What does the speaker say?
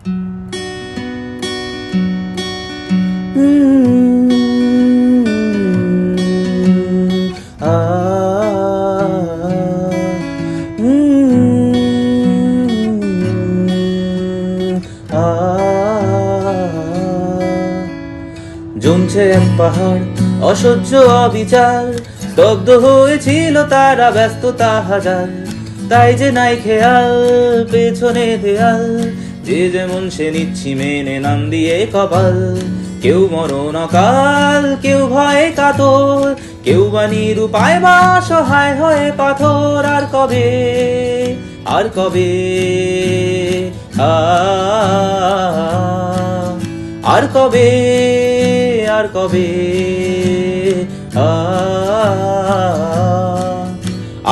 আ আ জমছে এক পাহাড় অসহ্য অবিচার স্তব্ধ হয়েছিল তারা ব্যস্ততা হাজার। তাই যে নাই খেয়াল, পেছনে দেয়াল। যে যেমন সে নিচ্ছি মেনে নাম দিয়ে কপাল। কেউ মরণ অকাল, কেউ ভয়ে কাতর। কেউ বা নিরুপায় বা সহায় হয়ে পাথর। আর কবে আর কবে? আর কবে আর কবে? আ